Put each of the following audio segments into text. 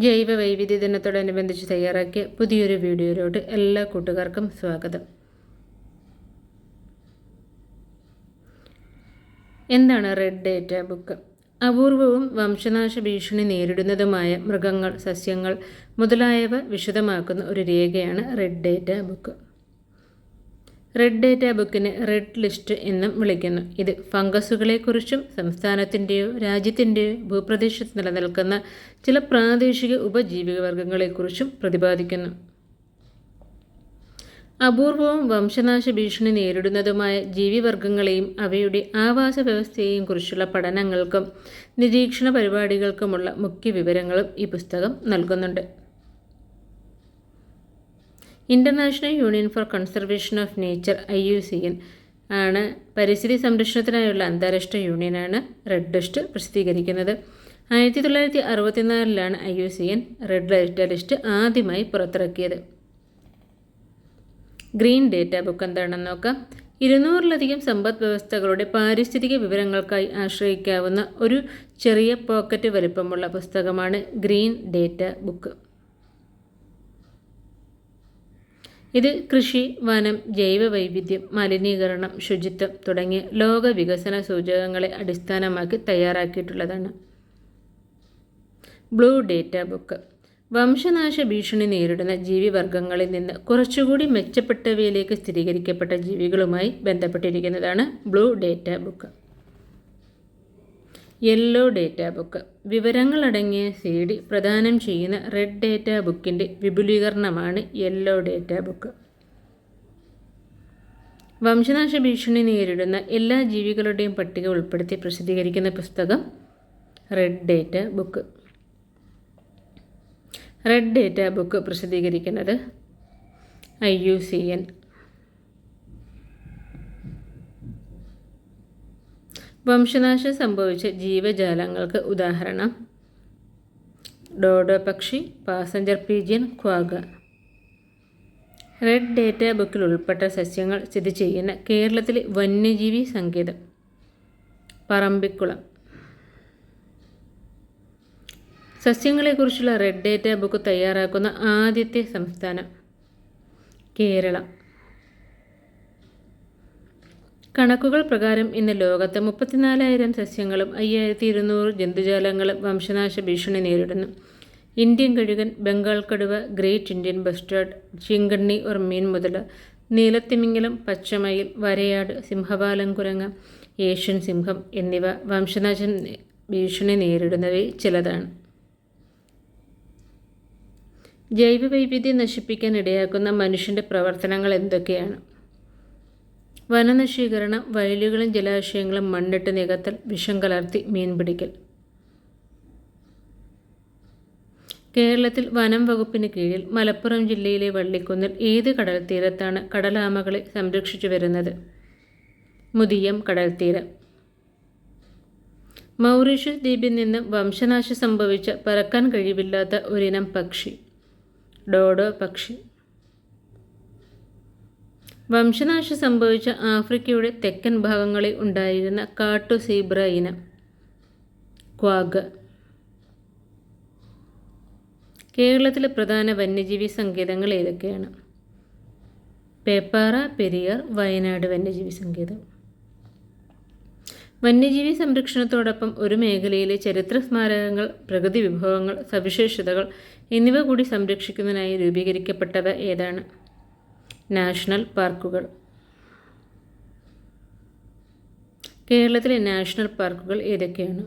ജൈവ വൈവിധ്യ ദിനത്തോടനുബന്ധിച്ച് തയ്യാറാക്കിയ പുതിയൊരു വീഡിയോയിലോട്ട് എല്ലാ കൂട്ടുകാർക്കും സ്വാഗതം. എന്താണ് റെഡ് ഡേറ്റ ബുക്ക്? അപൂർവവും വംശനാശ ഭീഷണി നേരിടുന്നതുമായ മൃഗങ്ങൾ സസ്യങ്ങൾ മുതലായവ വിശദമാക്കുന്ന ഒരു രേഖയാണ് red data book. Red data ബുക്കിന് റെഡ് ലിസ്റ്റ് എന്നും വിളിക്കുന്നു. ഇത് ഫംഗസുകളെക്കുറിച്ചും സംസ്ഥാനത്തിന്റെയോ രാജ്യത്തിന്റെയോ ഭൂപ്രദേശത്ത് നിലനിൽക്കുന്ന ചില പ്രാദേശിക ഉപജീവിക വർഗങ്ങളെക്കുറിച്ചും പ്രതിപാദിക്കുന്നു. അപൂർവവും വംശനാശ ഭീഷണി നേരിടുന്നതുമായ ജീവിവർഗങ്ങളെയും അവയുടെ ആവാസ വ്യവസ്ഥയെയും കുറിച്ചുള്ള പഠനങ്ങൾക്കും നിരീക്ഷണ പരിപാടികൾക്കുമുള്ള മുഖ്യ വിവരങ്ങളും ഈ പുസ്തകം നൽകുന്നുണ്ട്. International Union for Conservation of Nature I U C N ആണ് പരിസ്ഥിതി സംരക്ഷണത്തിനായുള്ള അന്താരാഷ്ട്ര യൂണിയനാണ് റെഡ് ലിസ്റ്റ് പ്രസിദ്ധീകരിക്കുന്നത്. ആയിരത്തി തൊള്ളായിരത്തി അറുപത്തിനാലിലാണ് I U C N red data list ആദ്യമായി പുറത്തിറക്കിയത്. ഗ്രീൻ ഡേറ്റ ബുക്ക് എന്താണെന്ന് നോക്കാം. ഇരുന്നൂറിലധികം സമ്പദ് വ്യവസ്ഥകളുടെ പാരിസ്ഥിതിക വിവരങ്ങൾക്കായി ആശ്രയിക്കാവുന്ന ഒരു ചെറിയ പോക്കറ്റ് വലിപ്പമുള്ള പുസ്തകമാണ് ഗ്രീൻ ഡേറ്റ ബുക്ക് ഇത് കൃഷി വനം ജൈവ വൈവിധ്യം മലിനീകരണം ശുചിത്വം തുടങ്ങിയ ലോക വികസന സൂചകങ്ങളെ അടിസ്ഥാനമാക്കി തയ്യാറാക്കിയിട്ടുള്ളതാണ്. Blue data book. വംശനാശ ഭീഷണി നേരിടുന്ന ജീവിവർഗങ്ങളിൽ നിന്ന് കുറച്ചുകൂടി മെച്ചപ്പെട്ടവയിലേക്ക് സ്ഥിരീകരിക്കപ്പെട്ട ജീവികളുമായി ബന്ധപ്പെട്ടിരിക്കുന്നതാണ് blue data book. Yellow data book. വിവരങ്ങളടങ്ങിയ C D പ്രദാനം ചെയ്യുന്ന റെഡ് ഡേറ്റ ബുക്കിന്റെ വിപുലീകരണമാണ് യെല്ലോ ഡേറ്റ ബുക്ക്. വംശനാശ ഭീഷണി നേരിടുന്ന എല്ലാ ജീവികളുടെയും പട്ടിക ഉൾപ്പെടുത്തി പ്രസിദ്ധീകരിക്കുന്ന പുസ്തകം red data book. Red data book പ്രസിദ്ധീകരിക്കുന്നത് ഐ യു സി എൻ വംശനാശം സംഭവിച്ച ജീവജാലങ്ങൾക്ക് ഉദാഹരണം. ഡോഡോ പക്ഷി passenger pigeon quagga. Red data ബുക്കിൽ ഉൾപ്പെട്ട സസ്യങ്ങൾ സ്ഥിതി ചെയ്യുന്ന കേരളത്തിലെ വന്യജീവി സങ്കേതം. പറമ്പിക്കുളം. സസ്യങ്ങളെക്കുറിച്ചുള്ള റെഡ് ഡേറ്റ ബുക്ക് തയ്യാറാക്കുന്ന ആദ്യത്തെ സംസ്ഥാനം കേരളം. കണക്കുകൾ പ്രകാരം ഇന്ന് ലോകത്ത് മുപ്പത്തിനാലായിരം സസ്യങ്ങളും അയ്യായിരത്തി ഇരുന്നൂറ് ജന്തുജാലങ്ങളും വംശനാശ ഭീഷണി നേരിടുന്നു. ഇന്ത്യൻ കഴുകൻ ബംഗാൾ കടുവ ഗ്രേറ്റ് ഇന്ത്യൻ ബസ്റ്റാർഡ് ചിങ്കണ്ണി or മീൻ മുതല നീലത്തിമിംഗലം പച്ചമയിൽ വരയാട് സിംഹപാലംകുരങ്ങ ഏഷ്യൻ സിംഹം എന്നിവ വംശനാശ ഭീഷണി നേരിടുന്നവയിൽ ചിലതാണ്. ജൈവവൈവിധ്യം നശിപ്പിക്കാൻ ഇടയാക്കുന്ന മനുഷ്യന്റെ പ്രവർത്തനങ്ങൾ എന്തൊക്കെയാണ്? വനനശീകരണം വയലുകളും ജലാശയങ്ങളും മണ്ണിട്ട് നികത്തൽ വിഷം കലർത്തി മീൻ പിടിക്കൽ. കേരളത്തിൽ വനം വകുപ്പിന് കീഴിൽ മലപ്പുറം ജില്ലയിലെ വള്ളിക്കുന്നിൽ ഏത് കടൽ തീരത്താണ് കടലാമകളെ സംരക്ഷിച്ചു വരുന്നത്? മുതിയം തീരം മൗറീഷ്യസ് ദ്വീപിൽ നിന്ന് വംശനാശം സംഭവിച്ച പറക്കാൻ കഴിവില്ലാത്ത ഒരിനം പക്ഷി. ഡോഡോ പക്ഷി. വംശനാശം സംഭവിച്ച ആഫ്രിക്കയുടെ തെക്കൻ ഭാഗങ്ങളിൽ ഉണ്ടായിരുന്ന കാട്ടു സീബ്ര ഇനം. ക്വാഗ്. കേരളത്തിലെ പ്രധാന വന്യജീവി സങ്കേതങ്ങൾ ഏതൊക്കെയാണ്? പേപ്പാറ പെരിയാർ വയനാട് വന്യജീവി സങ്കേതം. വന്യജീവി സംരക്ഷണത്തോടൊപ്പം ഒരു മേഖലയിലെ ചരിത്ര സ്മാരകങ്ങൾ പ്രകൃതി വിഭവങ്ങൾ സവിശേഷതകൾ എന്നിവ കൂടി സംരക്ഷിക്കുന്നതിനായി രൂപീകരിക്കപ്പെട്ടവ ഏതാണ്? നാഷണൽ പാർക്കുകൾ. കേരളത്തിലെ നാഷണൽ പാർക്കുകൾ ഏതൊക്കെയാണ്?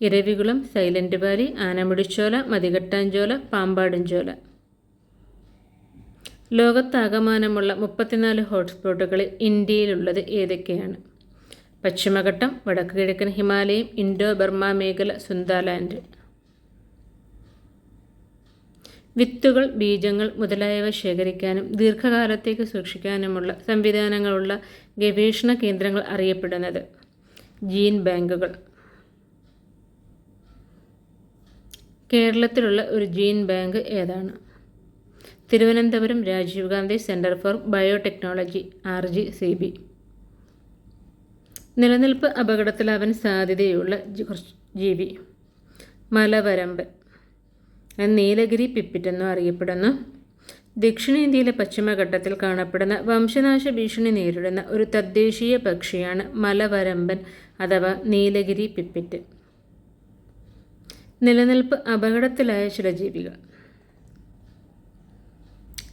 Eravikulam Silent Valley Anamudichola Mathikettanchola Pampadumchola. ലോകത്താകമാനമുള്ള മുപ്പത്തിനാല് ഹോട്ട്സ്പോട്ടുകളിൽ ഇന്ത്യയിലുള്ളത് ഏതൊക്കെയാണ്? പശ്ചിമഘട്ടം വടക്ക് കിഴക്കൻ ഹിമാലയം ഇൻഡോ ബർമ മേഖല സുന്ദാലാൻഡ് വിത്തുകൾ ബീജങ്ങൾ മുതലായവ ശേഖരിക്കാനും ദീർഘകാലത്തേക്ക് സൂക്ഷിക്കാനുമുള്ള സംവിധാനങ്ങളുള്ള ഗവേഷണ കേന്ദ്രങ്ങൾ അറിയപ്പെടുന്നത് ജീൻ ബാങ്കുകൾ. കേരളത്തിലുള്ള ഒരു ജീൻ ബാങ്ക് ഏതാണ്? Thiruvananthapuram Rajiv Gandhi Centre for Biotechnology R G C B. നിലനിൽപ്പ് അപകടത്തിലാവാൻ സാധ്യതയുള്ള ജീവി. മലവരമ്പ് നീലഗിരി പിപ്പിറ്റെന്നും അറിയപ്പെടുന്നു. ദക്ഷിണേന്ത്യയിലെ പശ്ചിമഘട്ടത്തിൽ കാണപ്പെടുന്ന വംശനാശ ഭീഷണി നേരിടുന്ന ഒരു തദ്ദേശീയ പക്ഷിയാണ് മലവരമ്പൻ അഥവാ നീലഗിരി പിപ്പിറ്റ് നിലനിൽപ്പ് അപകടത്തിലായ ചില ജീവികൾ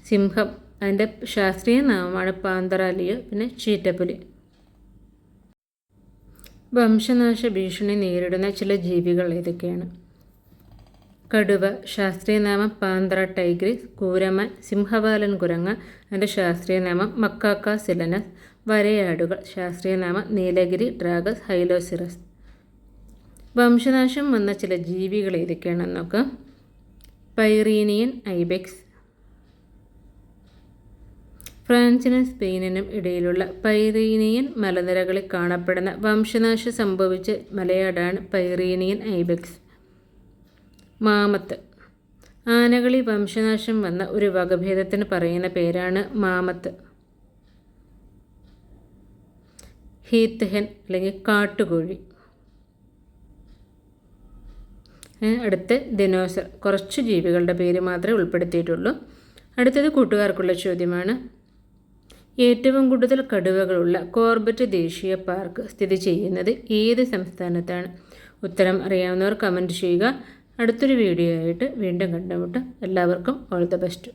സിംഹം അതിന്റെ ശാസ്ത്രീയ നാമമാണ് പാന്തറാലിയ പിന്നെ ചീറ്റപ്പുലി. വംശനാശ ഭീഷണി നേരിടുന്ന ചില ജീവികൾ ഏതൊക്കെയാണ്? കടുവ ശാസ്ത്രീയ നാമം പാന്ത്ര ടൈഗ്രിസ് കൂരമൻ സിംഹവാലൻ കുരങ്ങ് അതിന്റെ ശാസ്ത്രീയ നാമം മക്കാക്ക സിലനസ് വരയാടുകൾ ശാസ്ത്രീയ നാമം നീലഗിരി ഡ്രാഗസ് ഹൈലോസിറസ്. വംശനാശം വന്ന ചില ജീവികൾ ഏതൊക്കെയാണെന്ന് നോക്കാം. പൈറീനിയൻ ഐബെക്സ്. ഫ്രാൻസിനും സ്പെയിനിനും ഇടയിലുള്ള പൈറീനിയൻ മലനിരകളിൽ കാണപ്പെടുന്ന വംശനാശം സംഭവിച്ച മലയാടാണ് പൈറീനിയൻ ഐബെക്സ്. മാമത്ത്. ആനകളി വംശനാശം വന്ന ഒരു വകഭേദത്തിന് പറയുന്ന പേരാണ് മാമത്ത്. ഹീത്തഹൻ അല്ലെങ്കിൽ കാട്ടുകോഴി. അടുത്ത് ദിനോസർ. കുറച്ച് ജീവികളുടെ പേര് മാത്രമേ ഉൾപ്പെടുത്തിയിട്ടുള്ളൂ. അടുത്തത് കൂട്ടുകാർക്കുള്ള ചോദ്യമാണ്. ഏറ്റവും കൂടുതൽ കടുവകളുള്ള കോർബറ്റ് ദേശീയ പാർക്ക് സ്ഥിതി ചെയ്യുന്നത് ഏത് സംസ്ഥാനത്താണ്? ഉത്തരം അറിയാവുന്നവർ കമന്റ് ചെയ്യുക. അടുത്തൊരു വീഡിയോ ആയിട്ട് വീണ്ടും കണ്ടുമുട്ടാം. എല്ലാവർക്കും ഓൾ ദ ബെസ്റ്റ്.